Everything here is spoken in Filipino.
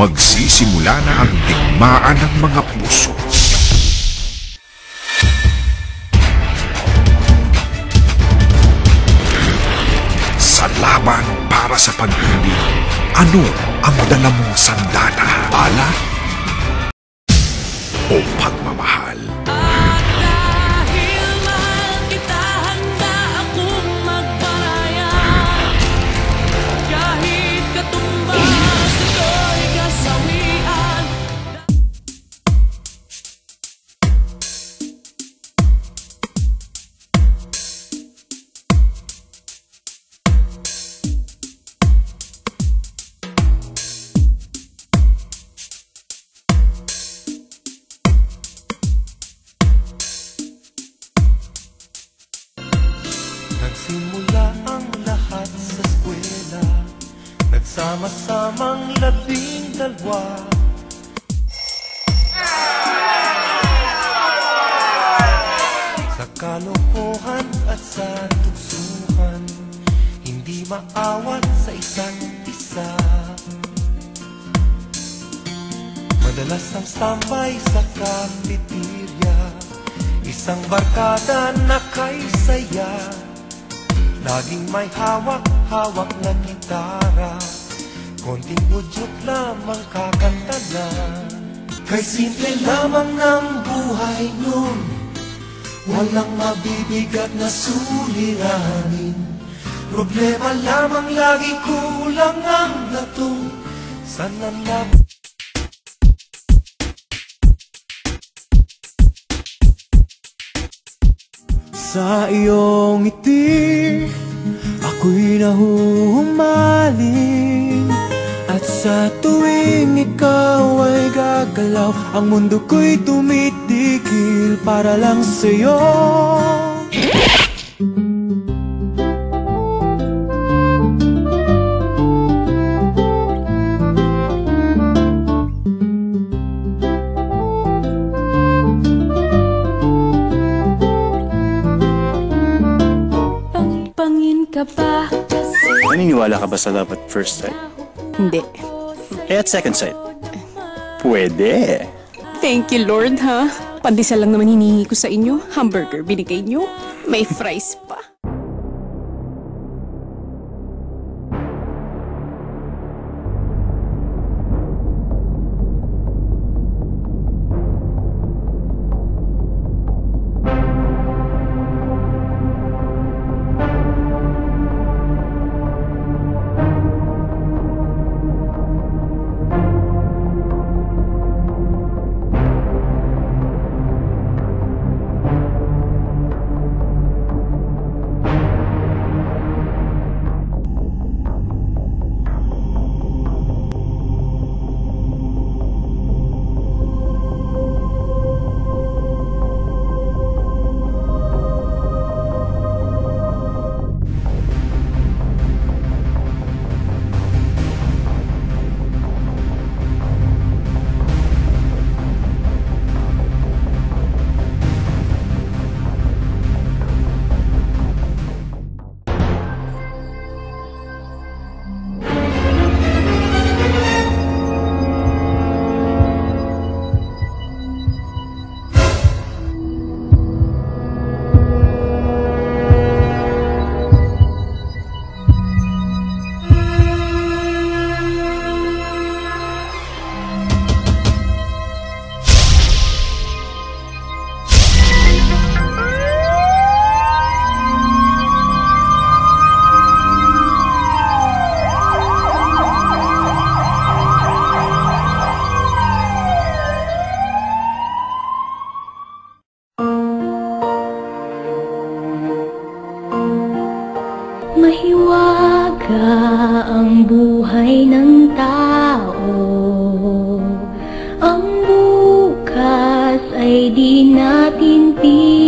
magsisimula na ang digmaan ng mga puso. Sa laban para sa pag-ibig, ano ang dala mong sandata? Bala? O pagmamahal? Nagsama-samang labing dalawa. Sa kalokohan at sa tuksuhan Hindi maawat sa isa't isa. Madalas ang tambay sa cafeteria Isang barkada na kay saya Laging may hawak-hawak na gitara Konting udyok lamang kakanta na. Kay simple lamang ng buhay nun. Walang mabibigat na suliranin. Problema lamang lagi kulang ang latong Sana lang Sa iyong ngiti Ako'y nahuhumaling sa tuwing ikaw ay gagalaw Ang mundo ko'y tumitigil para lang sa'yo Pangpangin ka pa kasi Naniniwala ka ba sa love at first sight? Hindi. At second sight? Pwede. Thank you, Lord, ha? Pandesal lang naman hinihingi ko sa inyo. Hamburger binigay nyo. May fries pa. buhay ng tao. Ang bukas ay di natin pinag